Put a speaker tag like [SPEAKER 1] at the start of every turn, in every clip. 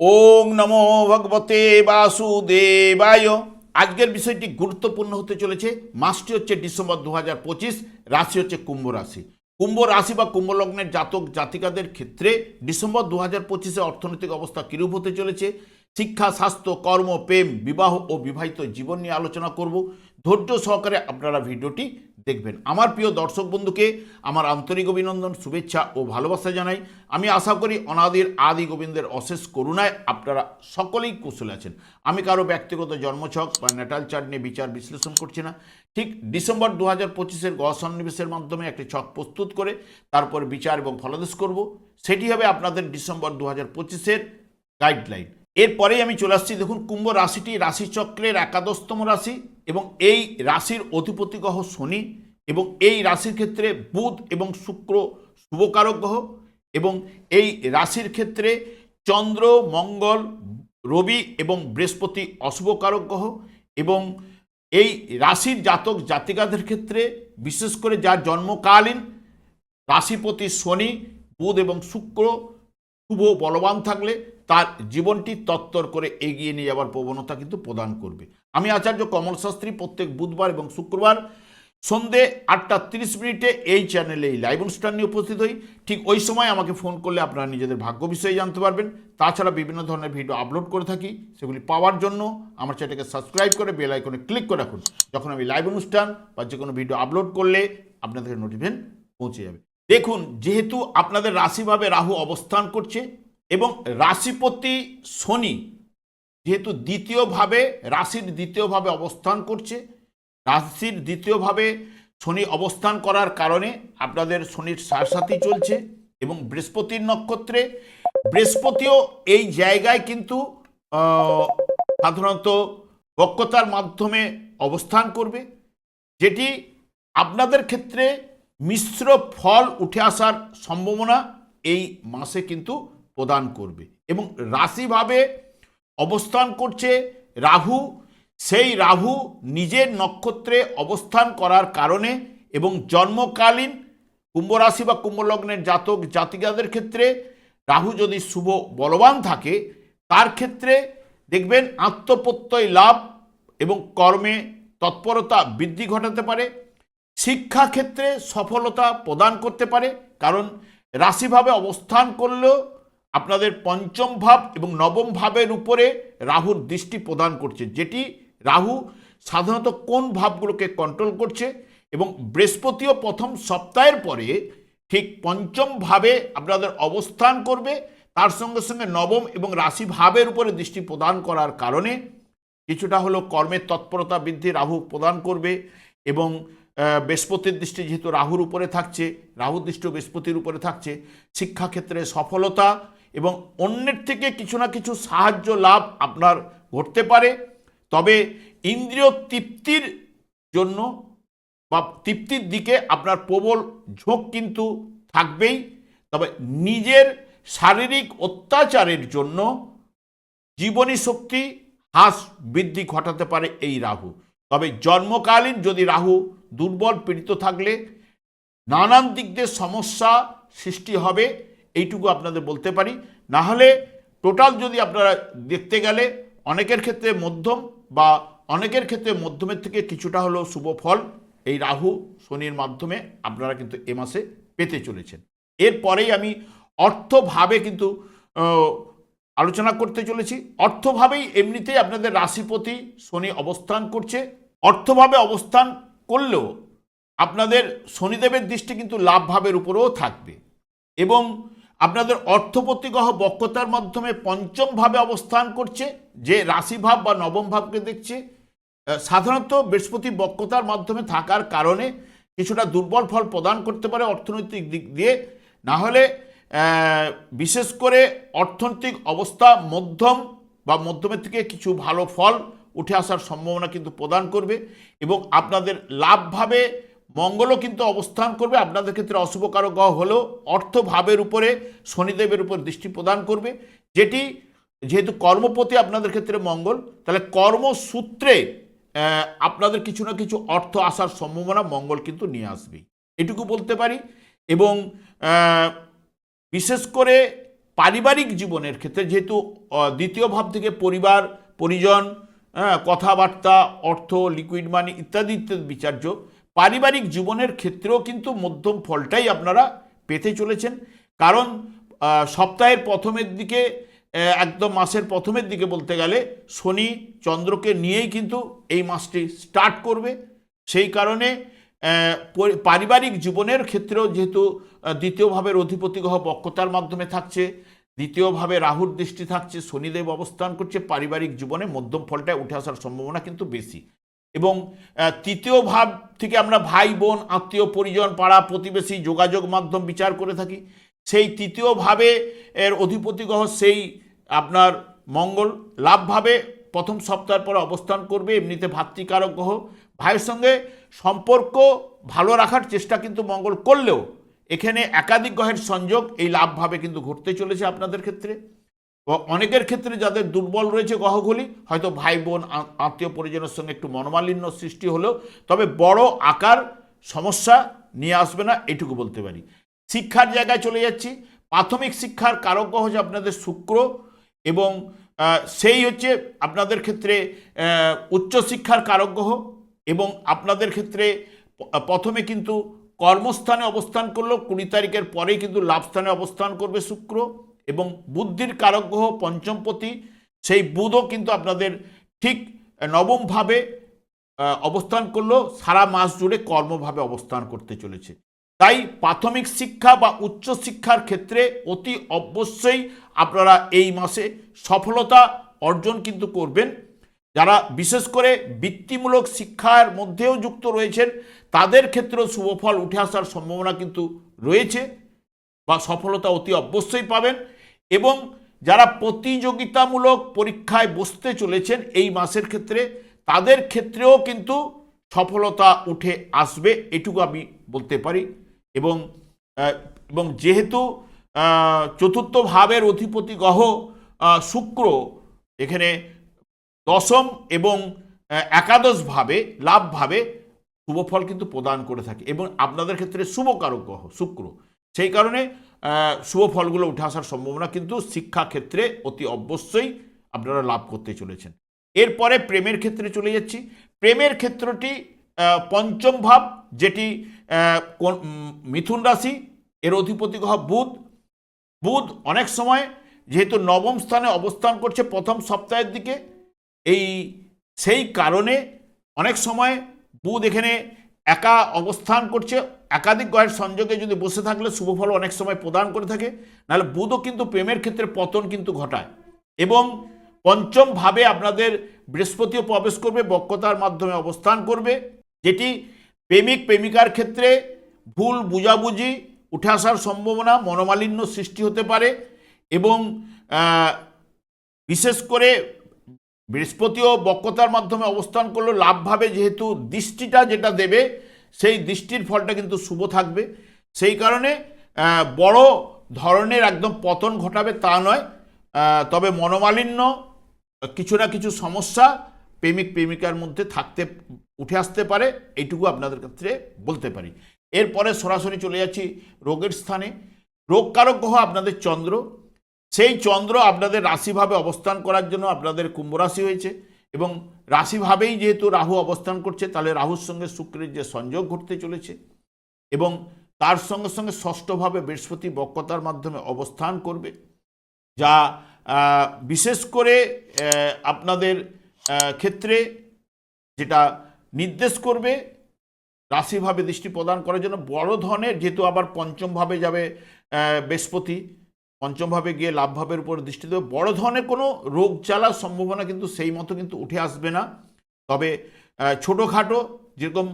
[SPEAKER 1] ওং নমো ভগবতে বাসুদেবায়। আজকের বিষয়টি গুরুত্বপূর্ণ হতে চলেছে। মাসটি হচ্ছে ডিসেম্বর দু হাজার পঁচিশ, রাশি হচ্ছে কুম্ভ রাশি। কুম্ভ রাশি বা কুম্ভ লগ্নের জাতক জাতিকাদের ক্ষেত্রে ডিসেম্বর দু হাজার পঁচিশে অর্থনৈতিক অবস্থা কিরূপ হতে চলেছে? শিক্ষা, স্বাস্থ্য, কর্ম, প্রেম, বিবাহ ও বিবাহিত জীবন নিয়ে আলোচনা করব। ধৈর্য সহকারে আপনারা ভিডিওটি দেখবেন। আমার প্রিয় দর্শক বন্ধুকে আমার আন্তরিক অভিনন্দন, শুভেচ্ছা ও ভালোবাসা জানাই। আমি আশা করি অনাদির আদি গোবিন্দের অশেষ করুণায় আপনারা সকলেই কুশল আছেন। আমি কারও ব্যক্তিগত জন্মছক বা নেটাল চার্ট নিয়ে বিচার বিশ্লেষণ করছি না। ঠিক ডিসেম্বর দু হাজার পঁচিশের গ সন্নিবেশের মাধ্যমে একটি ছক প্রস্তুত করে তারপর বিচার এবং ফলাদেশ করব। সেটি হবে আপনাদের ডিসেম্বর দু হাজার পঁচিশের গাইডলাইন এরপরেই আমি চলে আসছি, দেখুন, কুম্ভ রাশিটি, রাশিচক্রের একাদশতম রাশি এবং এই রাশির অধিপতি গ্রহ শনি এবং এই রাশির ক্ষেত্রে বুধ এবং শুক্র শুভকারক গ্রহ এবং এই রাশির ক্ষেত্রে চন্দ্র, মঙ্গল, রবি এবং বৃহস্পতি অশুভকারক গ্রহ এবং এই রাশির জাতক জাতিকাদের ক্ষেত্রে, বিশেষ করে যার জন্মকালীন রাশিপতি শনি, বুধ এবং শুক্র শুভ বলবান থাকলে তার জীবনটি তত্তর করে এগিয়ে নিয়ে যাওয়ার প্রবণতা কিন্তু প্রদান করবে। আমি আচার্য কমল শাস্ত্রী প্রত্যেক বুধবার এবং শুক্রবার সন্ধে আটটা তিরিশ মিনিটে এই চ্যানেলে এই লাইভ অনুষ্ঠান নিয়ে উপস্থিত হই। ঠিক ওই সময় আমাকে ফোন করলে আপনারা নিজেদের ভাগ্য বিষয়ে জানতে পারবেন। তাছাড়া বিভিন্ন ধরনের ভিডিও আপলোড করে থাকি, সেগুলি পাওয়ার জন্য আমার চ্যানেলকে সাবস্ক্রাইব করে বেল আইকনে ক্লিক করে রাখুন। যখন আমি লাইভ অনুষ্ঠান বা যে কোনো ভিডিও আপলোড করলে আপনাদের নোটিফিকেশন পৌঁছে যাবে। দেখুন, যেহেতু আপনাদের রাশিভাবে রাহু অবস্থান করছে এবং রাশিপতি শনি যেহেতু দ্বিতীয়ভাবে, রাশির দ্বিতীয়ভাবে অবস্থান করছে, রাশির দ্বিতীয়ভাবে শনি অবস্থান করার কারণে আপনাদের শনির সারসাথী চলছে এবং বৃহস্পতির নক্ষত্রে, বৃহস্পতিও এই জায়গায় কিন্তু সাধারণত বক্রতার মাধ্যমে অবস্থান করবে, যেটি আপনাদের ক্ষেত্রে মিশ্র ফল উঠে আসার সম্ভাবনা এই মাসে কিন্তু প্রদান করবে। এবং রাশিভাবে অবস্থান করছে রাহু। সেই রাহু নিজের নক্ষত্রে অবস্থান করার কারণে এবং জন্মকালীন কুম্ভ রাশি বা কুম্ভলগ্নের জাতক জাতিকাদের ক্ষেত্রে রাহু যদি শুভ বলবান থাকে, তার ক্ষেত্রে দেখবেন আত্মপ্রত্যয় লাভ এবং কর্মে তৎপরতা বৃদ্ধি ঘটাতে পারে। শিক্ষাক্ষেত্রে সফলতা প্রদান করতে পারে, কারণ রাশিভাবে অবস্থান করলেও আপনাদের পঞ্চম ভাব এবং নবম ভাবের উপরে রাহুর দৃষ্টি প্রদান করছে। যেটি রাহু সাধারণত কোন ভাবগুলোকে কন্ট্রোল করছে এবং বৃহস্পতিও প্রথম সপ্তাহের পরে ঠিক পঞ্চম ভাবে আপনাদের অবস্থান করবে। তার সঙ্গে সঙ্গে নবম এবং রাশি ভাবের উপরে দৃষ্টি প্রদান করার কারণে কিছুটা হলো কর্মের তৎপরতা বৃদ্ধি রাহু প্রদান করবে এবং বৃহস্পতির দৃষ্টি যেহেতু রাহুর উপরে থাকছে, রাহুর দৃষ্টি বৃহস্পতির উপরে থাকছে। শিক্ষাক্ষেত্রে সফলতা এবং অন্যের থেকে কিছু না কিছু সাহায্য লাভ আপনার ঘটতে পারে। তবে ইন্দ্রিয় তৃপ্তির জন্য বা তৃপ্তির দিকে আপনার প্রবল ঝোঁক কিন্তু থাকবেই। তবে নিজের শারীরিক অত্যাচারের জন্য জীবনী শক্তি হ্রাস বৃদ্ধি ঘটাতে পারে এই রাহু। তবে জন্মকালীন যদি রাহু দুর্বল পীড়িত থাকলে নানান দিক দিয়ে সমস্যা সৃষ্টি হবে। এইটুকু আপনাদের বলতে পারি। না হলে টোটাল যদি আপনারা দেখতে গেলে অনেকের ক্ষেত্রে মধ্যম বা অনেকের ক্ষেত্রে মধ্যমের থেকে কিছুটা হলেও শুভ ফল এই রাহু শনির মাধ্যমে আপনারা কিন্তু এ মাসে পেতে চলেছেন। এরপরেই আমি অর্থভাবে কিন্তু আলোচনা করতে চলেছি। অর্থভাবেই এমনিতেই আপনাদের রাশিপতি শনি অবস্থান করছে। অর্থভাবে অবস্থান করলেও আপনাদের শনিদেবের দৃষ্টি কিন্তু লাভ ভাবের উপরেও থাকবে। এবং আপনাদের অর্থপতি গ্রহ বক্রতার মাধ্যমে পঞ্চম ভাবে অবস্থান করছে, যে রাশিভাব বা নবম ভাবকে দেখছে সাধারণত বৃহস্পতি বক্রতার মাধ্যমে থাকার কারণে কিছুটা দুর্বল ফল প্রদান করতে পারে অর্থনৈতিক দিক দিয়ে। না হলে বিশেষ করে অর্থনৈতিক অবস্থা মধ্যম বা মধ্যমের থেকে কিছু ভালো ফল উঠে আসার সম্ভাবনা কিন্তু প্রদান করবে এবং আপনাদের লাভভাবে মঙ্গলও কিন্তু অবস্থান করবে। আপনাদের ক্ষেত্রে অশুভকারক গ্রহ হলেও অর্থভাবের উপরে, শনিদেবের উপর দৃষ্টি প্রদান করবে। যেটি যেহেতু কর্মপতি আপনাদের ক্ষেত্রে মঙ্গল, তাহলে কর্মসূত্রে আপনাদের কিছু না কিছু অর্থ আসার সম্ভাবনা মঙ্গল কিন্তু নিয়ে আসবে এটুকু বলতে পারি এবং বিশেষ করে পারিবারিক জীবনের ক্ষেত্রে যেহেতু দ্বিতীয় ভাব থেকে পরিবার, পরিজন কথাবার্তা, অর্থ লিকুইড মানি ইত্যাদি ইত্যাদি বিচার্য পারিবারিক জীবনের ক্ষেত্রেও কিন্তু মধ্যম ফলটাই আপনারা পেতে চলেছেন। কারণ সপ্তাহের প্রথমের দিকে একদম মাসের প্রথমের দিকে বলতে গেলে শনি চন্দ্রকে নিয়েই কিন্তু এই মাসটি স্টার্ট করবে। সেই কারণে পারিবারিক জীবনের ক্ষেত্রেও যেহেতু আহ, দ্বিতীয় ভাবের অধিপতি গ্রহ বক্রতার মাধ্যমে থাকছে দ্বিতীয়ভাবে রাহুর দৃষ্টি থাকছে শনিদেব অবস্থান করছে পারিবারিক জীবনে মধ্যম ফলটায় উঠে আসার সম্ভাবনা কিন্তু বেশি। এবং তৃতীয় ভাব থেকে আমরা ভাই, বোন, আত্মীয়, পরিজন, পাড়া, প্রতিবেশী, যোগাযোগ মাধ্যম বিচার করে থাকি। সেই তৃতীয় ভাবে এর অধিপতি গ্রহ সেই আপনার মঙ্গল লাভভাবে প্রথম সপ্তাহের পরে অবস্থান করবে, এমনিতে ভাতৃকারক গ্রহ। ভাইয়ের সঙ্গে সম্পর্ক ভালো রাখার চেষ্টা কিন্তু মঙ্গল করলেও এখানে একাধিক গ্রহের সংযোগ এই লাভভাবে কিন্তু ঘটতে চলেছে আপনাদের ক্ষেত্রে। অনেকের ক্ষেত্রে যাদের দুর্বল রয়েছে গ্রহগুলি হয়তো ভাই বোন আত্মীয় পরিজনের সঙ্গে একটু মনোমালিন্য সৃষ্টি হলেও, তবে বড় আকার সমস্যা নিয়ে আসবে না, এটুকু বলতে পারি। শিক্ষার জায়গায় চলে যাচ্ছি। প্রাথমিক শিক্ষার কারক গ্রহ হচ্ছে আপনাদের শুক্র এবং সেই হচ্ছে আপনাদের ক্ষেত্রে উচ্চশিক্ষার কারক গ্রহ এবং আপনাদের ক্ষেত্রে প্রথমে কিন্তু কর্মস্থানে অবস্থান করল, কুড়ি তারিখের পরেই কিন্তু লাভস্থানে অবস্থান করবে শুক্র। এবং বুদ্ধির কারক গ্রহ পঞ্চমপতি সেই বুধও কিন্তু আপনাদের ঠিক নবমভাবে অবস্থান করল, সারা মাস জুড়ে কর্মভাবে অবস্থান করতে চলেছে। তাই প্রাথমিক শিক্ষা বা উচ্চ শিক্ষার ক্ষেত্রে অতি অবশ্যই আপনারা এই মাসে সফলতা অর্জন কিন্তু করবেন। যারা বিশেষ করে বৃত্তিমূলক শিক্ষার মধ্যেও যুক্ত রয়েছেন, তাদের ক্ষেত্রেও শুভফল উঠে আসার সম্ভাবনা কিন্তু রয়েছে বা সফলতা অতি অবশ্যই পাবেন। এবং যারা প্রতিযোগিতামূলক পরীক্ষায় বসতে চলেছেন এই মাসের ক্ষেত্রে তাদের ক্ষেত্রেও কিন্তু সফলতা উঠে আসবে এটুকু আমি বলতে পারি। এবং এবং যেহেতু চতুর্থ ভাবের অধিপতি গ্রহ শুক্র এখানে দশম এবং আহ, একাদশ ভাবে লাভভাবে শুভফল কিন্তু প্রদান করে থাকে। এবং আপনাদের ক্ষেত্রে শুভকারক গ্রহ শুক্র। সেই কারণে শুভ ফলগুলো উঠে আসার সম্ভাবনা কিন্তু শিক্ষা ক্ষেত্রে অতি অবশ্যই আপনারা লাভ করতে চলেছেন। এরপরে প্রেমের ক্ষেত্রে চলে যাচ্ছি। প্রেমের ক্ষেত্রটি পঞ্চম ভাব যেটি মিথুন রাশি, এর অধিপতি গ্রহ বুধ। বুধ অনেক সময় যেহেতু নবম স্থানে অবস্থান করছে প্রথম সপ্তাহের দিকে, এই, সেই কারণে অনেক সময় বুধ এখানে একা অবস্থান করছে, একাধিক গ্রহের সংযোগে যদি বসে থাকলে শুভফল অনেক সময় প্রদান করে থাকে, নাহলে বুধও কিন্তু প্রেমের ক্ষেত্রে পতন কিন্তু ঘটায়। এবং পঞ্চম ভাবে আপনাদের বৃহস্পতিও প্রবেশ করবে, বক্রতার মাধ্যমে অবস্থান করবে, যেটি প্রেমিক, প্রেমিকার ক্ষেত্রে ভুল বুঝাবুঝি, উঠে আসার সম্ভাবনা, মনোমালিন্য সৃষ্টি হতে পারে এবং বিশেষ করে বৃহস্পতিও বক্রতার মাধ্যমে অবস্থান করল লাভভাবে যেহেতু দৃষ্টিটা যেটা দেবে, সেই দৃষ্টির ফলটা কিন্তু শুভ থাকবে। সেই কারণে বড় ধরনের একদম পতন ঘটাবে তা নয়। তবে মনোমালিন্য, কিছু না কিছু সমস্যা প্রেমিক প্রেমিকার মধ্যে থাকতে, উঠে আসতে পারে, এইটুকু আপনাদের ক্ষেত্রে বলতে পারি। এরপরে সরাসরি চলে যাচ্ছি রোগের স্থানে। রোগ রোগকারক গ্রহ আপনাদের চন্দ্র। সেই চন্দ্র আপনাদের রাশিভাবে অবস্থান করার জন্য আপনাদের কুম্ভ রাশি হয়েছে এবং রাশিভাবেই যেহেতু রাহু অবস্থান করছে, তাহলে রাহুর সঙ্গে শুক্রের যে সংযোগ ঘটতে চলেছে এবং তার সঙ্গে সঙ্গে ষষ্ঠভাবে বৃহস্পতি বক্রতার মাধ্যমে অবস্থান করবে, যা বিশেষ করে আপনাদের ক্ষেত্রে যেটা নির্দেশ করবে রাশিভাবে দৃষ্টি প্রদান করার জন্য বড় ধরনের, যেহেতু আবার পঞ্চমভাবে যাবে বৃহস্পতি পঞ্চমভাবে গিয়ে লাভভাবের উপর দৃষ্টি দেবে। বড় ধরনের কোনো রোগ জ্বালার সম্ভাবনা কিন্তু সেই মতো কিন্তু উঠে আসবে না। তবে ছোটোখাটো যেরকম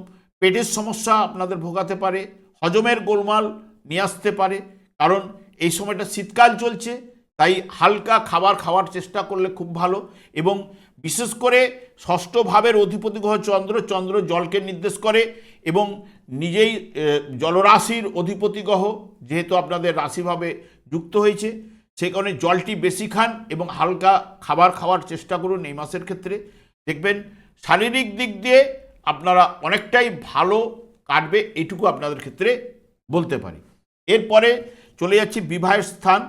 [SPEAKER 1] পেটের সমস্যা আপনাদের ভোগাতে পারে, হজমের গোলমাল নিয়ে আসতে পারে, কারণ এই সময়টা শীতকাল চলছে, তাই হালকা খাবার খাওয়ার চেষ্টা করলে খুব ভালো এবং বিশেষ করে ষষ্ঠ ভাবের অধিপতি গ্রহ চন্দ্র চন্দ্র জলকে নির্দেশ করে এবং নিজেই জলরাশির অধিপতি গ্রহ যেহেতু আপনাদের রাশিভাবে যুক্ত হয়েছে সেই কারণে জলটি বেশি খান এবং হালকা খাবার খাওয়ার চেষ্টা করুন এই মাসের ক্ষেত্রে। দেখবেন, শারীরিক দিক দিয়ে আপনারা অনেকটাই ভালো কাটবে এটুকু আপনাদের ক্ষেত্রে বলতে পারি। এরপরে চলে যাচ্ছি বিবাহের স্থান।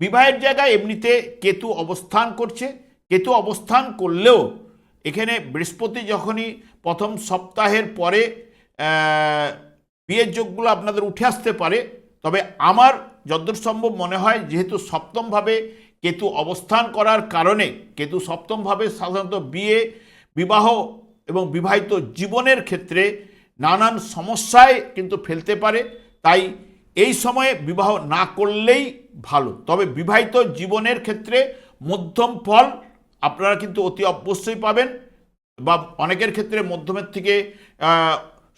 [SPEAKER 1] বিবাহের জায়গায় এমনিতে কেতু অবস্থান করছে। কেতু অবস্থান করলেও এখানে বৃহস্পতি যখনই প্রথম সপ্তাহের পরে বিয়ের যোগগুলো আপনাদের উঠে আসতে পারে, তবে আমার যদ্দূর সম্ভব মনে হয় যেহেতু সপ্তমভাবে কেতু অবস্থান করার কারণে, কেতু সপ্তমভাবে সাধারণত বিয়ে, বিবাহ এবং বিবাহিত জীবনের ক্ষেত্রে নানান সমস্যায় কিন্তু ফেলতে পারে, তাই এই সময়ে বিবাহ না করলেই ভালো। তবে বিবাহিত জীবনের ক্ষেত্রে মধ্যম ফল আপনারা কিন্তু অতি অবশ্যই পাবেন, বা অনেকের ক্ষেত্রে মধ্যমের থেকে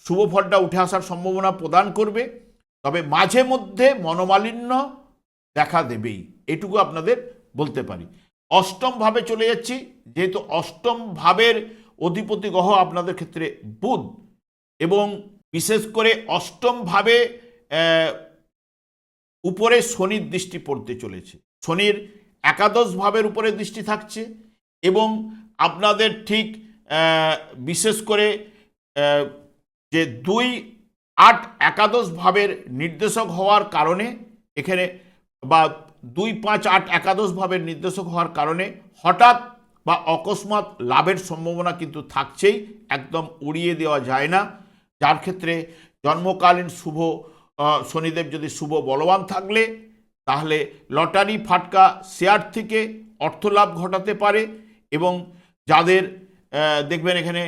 [SPEAKER 1] শুভ ফলটা উঠে আসার সম্ভাবনা প্রদান করবে, তবে মাঝে মধ্যে মনোমালিন্য দেখা দেবেই। এটুকু আপনাদের বলতে পারি। অষ্টম ভাবে চলে যাচ্ছি, যেহেতু অষ্টম ভাবের অধিপতি গ্রহ আপনাদের ক্ষেত্রে বুধ, এবং বিশেষ করে অষ্টম ভাবে উপরে শনির দৃষ্টি পড়তে চলেছে। শনির একাদশ ভাবের উপরে দৃষ্টি থাকছে, এবং আপনাদের ঠিক বিশেষ করে যে দুই আট একাদশ ভাবের নির্দেশক হওয়ার কারণে এখানে বা দুই পাঁচ আট একাদশ ভাবের নির্দেশক হওয়ার কারণে হঠাৎ বা অকস্মাৎ লাভের সম্ভাবনা কিন্তু থাকছেই, একদম উড়িয়ে দেওয়া যায় না। যার ক্ষেত্রে জন্মকালীন শুভ শনিদেব যদি শুভ বলবান থাকলে, তাহলে লটারি ফাটকা শেয়ার থেকে অর্থলাভ ঘটাতে পারে এবং যাদের দেখবেন এখানে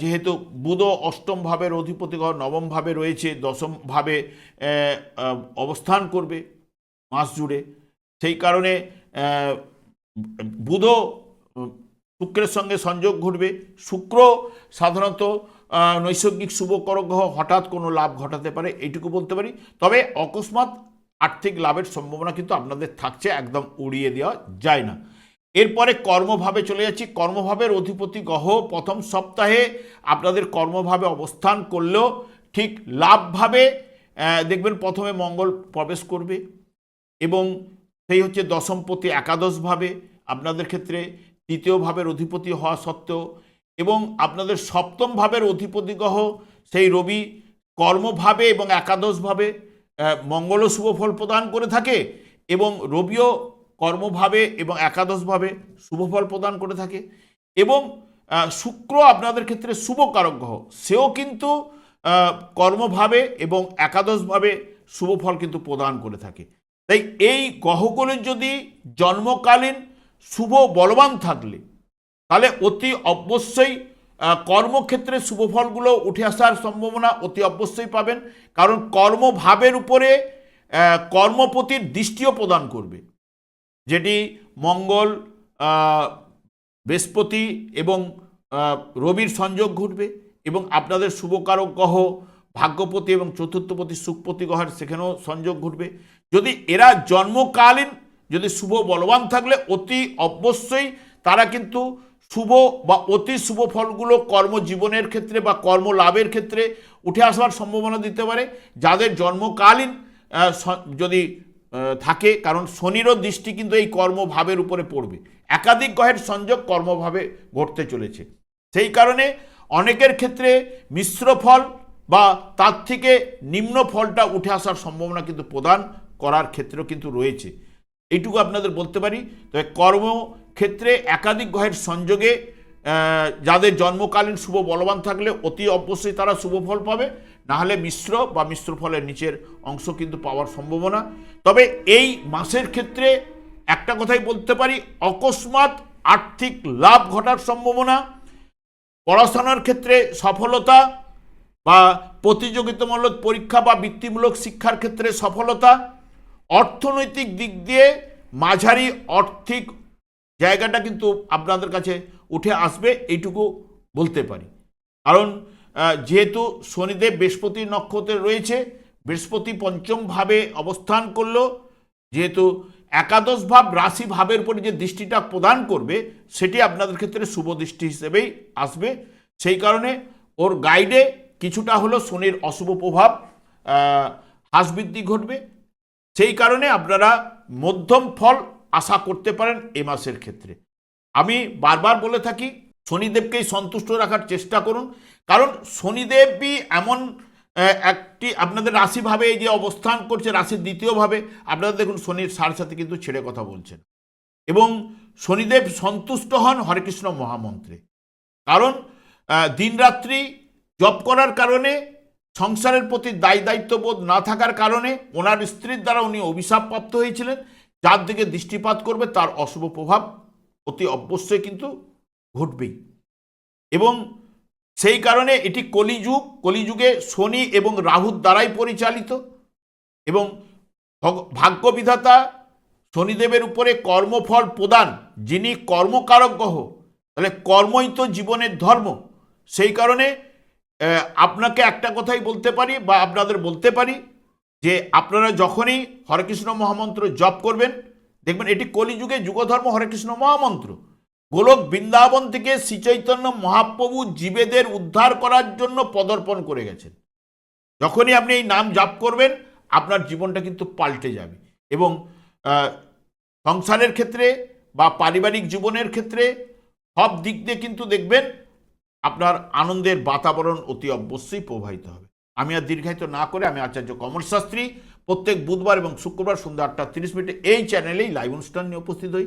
[SPEAKER 1] যেহেতু বুধ অষ্টম ভাবের অধিপতি নবম ভাবে রয়েছে, দশম ভাবে অবস্থান করবে মাস জুড়ে। সেই কারণে বুধও শুক্রের সঙ্গে সংযোগ ঘটবে। শুক্র সাধারণত নৈসর্গিক শুভকর গ্রহ হঠাৎ কোনো লাভ ঘটাতে পারে, এইটুকু বলতে পারি। তবে অকস্মাৎ আর্থিক লাভের সম্ভাবনা কিন্তু আপনাদের থাকছে, একদম উড়িয়ে দেওয়া যায় না। এরপরে কর্মভাবে চলে যাচ্ছি। কর্মভাবের অধিপতি গ্রহ প্রথম সপ্তাহে আপনাদের কর্মভাবে অবস্থান করলেও ঠিক লাভভাবে দেখবেন প্রথমে মঙ্গল প্রবেশ করবে এবং সেই হচ্ছে দশমপতি একাদশভাবে আপনাদের ক্ষেত্রে তৃতীয় ভাবের অধিপতি হওয়া সত্ত্বেও এবং আপনাদের সপ্তম ভাবের অধিপতি গ্রহ সেই রবি কর্মভাবে এবং একাদশভাবে মঙ্গল শুভ ফল প্রদান করে থাকে এবং রবিও কর্মভাবে এবং একাদশভাবে শুভ ফল প্রদান করে থাকে এবং শুক্র আপনাদের ক্ষেত্রে শুভ কারক গ্রহ। সেও কিন্তু কর্মভাবে এবং একাদশভাবে শুভ ফল কিন্তু প্রদান করে থাকে। তাই এই গ্রহগুলির যদি জন্মকালীন শুভ বলবান থাকলে, তাহলে অতি অবশ্যই কর্মক্ষেত্রে শুভ ফলগুলো উঠে আসার সম্ভাবনা অতি অবশ্যই পাবেন। কারণ কর্মভাবের উপরে কর্মপতির দৃষ্টিও প্রদান করবে। যেটি মঙ্গল বৃহস্পতি এবং রবির সংযোগ ঘটবে এবং আপনাদের শুভকারক গ্রহ, ভাগ্যপতি এবং চতুর্থপতি সুখপতি গ্রহের সেখানেও সংযোগ ঘটবে। যদি এরা জন্মকালীন, যদি শুভ বলবান থাকলে অতি অবশ্যই তারা কিন্তু শুভ বা অতি শুভ ফলগুলো কর্মজীবনের ক্ষেত্রে বা কর্ম লাভের ক্ষেত্রে উঠে আসবার সম্ভাবনা দিতে পারে। যাদের জন্মকালীন যদি থাকে, কারণ শনিরও দৃষ্টি কিন্তু এই কর্মভাবের উপরে পড়বে। একাধিক গ্রহের সংযোগ কর্মভাবে ঘটতে চলেছে। সেই কারণে অনেকের ক্ষেত্রে মিশ্র ফল বা তার থেকে নিম্ন ফলটা উঠে আসার সম্ভাবনা কিন্তু প্রদান করার ক্ষেত্রেও কিন্তু রয়েছে। এইটুকু আপনাদের বলতে পারি। তবে কর্মক্ষেত্রে একাধিক গ্রহের সংযোগে যাদের জন্মকালীন শুভ বলবান থাকলে অতি অবশ্যই তারা শুভ ফল পাবে। না হলে মিশ্র বা মিশ্র ফলের নিচের অংশ কিন্তু পাওয়ার সম্ভাবনা। তবে এই মাসের ক্ষেত্রে একটা কথাই বলতে পারি, অকস্মাৎ আর্থিক লাভ ঘটার সম্ভাবনা। পড়াশোনার ক্ষেত্রে সফলতা বা প্রতিযোগিতামূলক পরীক্ষা বা বৃত্তিমূলক শিক্ষার ক্ষেত্রে সফলতা। অর্থনৈতিক দিক দিয়ে মাঝারি আর্থিক জায়গাটা কিন্তু আপনাদের কাছে উঠে আসবে, এইটুকু বলতে পারি। কারণ যেহেতু শনিদেব বৃহস্পতি নক্ষত্রে রয়েছে বৃহস্পতি পঞ্চম ভাবে অবস্থান করল যেহেতু একাদশ ভাব রাশি ভাবের উপরে যে দৃষ্টিটা প্রদান করবে সেটি আপনাদের ক্ষেত্রে শুভ দৃষ্টি হিসেবেই আসবে। সেই কারণে ওর গাইডে কিছুটা হলো শনির অশুভ প্রভাব আহ, হ্রাস বৃদ্ধি ঘটবে। সেই কারণে আপনারা মধ্যম ফল আশা করতে পারেন এ মাসের ক্ষেত্রে। আমি বারবার বলে থাকি শনিদেবকেই সন্তুষ্ট রাখার চেষ্টা করুন। কারণ শনিদেবই এমন একটি, আপনাদের রাশিভাবে এই যে অবস্থান করছে, রাশির দ্বিতীয়ভাবে, আপনারা দেখুন শনির সার সাথে কিন্তু ছেড়ে কথা বলছেন। এবং শনিদেব সন্তুষ্ট হন হরেকৃষ্ণ মহামন্ত্রে। কারণ দিনরাত্রি জপ করার কারণে, সংসারের প্রতি দায় দায়িত্ববোধ না থাকার কারণে, ওনার স্ত্রীর দ্বারা উনি অভিশাপপ্রাপ্ত হয়েছিলেন। যার দিকে দৃষ্টিপাত করবে, তার অশুভ প্রভাব অতি অবশ্যই কিন্তু ঘটবেই। এবং সেই কারণে এটি কলিযুগ, কলিযুগে শনি এবং রাহুর দ্বারাই পরিচালিত এবং ভগ- ভাগ্যবিধাতা শনিদেবের উপরে কর্মফল প্রদান, যিনি কর্মকারক গ্রহ, তাহলে কর্মই তো জীবনের ধর্ম। সেই কারণে আপনাকে একটা কথাই বলতে পারি বা আপনাদের বলতে পারি যে আপনারা যখনই হরেকৃষ্ণ মহামন্ত্র জপ করবেন, দেখবেন এটি কলিযুগে যুগধর্ম হরেকৃষ্ণ মহামন্ত্র। গোলক বৃন্দাবন থেকে শ্রীচৈতন্য মহাপ্রভু জীবেদের উদ্ধার করার জন্য পদর্পণ করে গেছেন। যখনই আপনি এই নাম জাপ করবেন, আপনার জীবনটা কিন্তু পাল্টে যাবে এবং সংসারের ক্ষেত্রে বা পারিবারিক জীবনের ক্ষেত্রে সব দিক দিয়ে কিন্তু দেখবেন আপনার আনন্দের বাতাবরণ অতি অবশ্যই প্রবাহিত হবে। আমি আর দীর্ঘায়িত না করে আমি আচার্য কমল শাস্ত্রী প্রত্যেক বুধবার এবং শুক্রবার সন্ধ্যা আটটা তিরিশ মিনিটে এই চ্যানেলেই লাইভ অনুষ্ঠান নিয়ে উপস্থিত হই।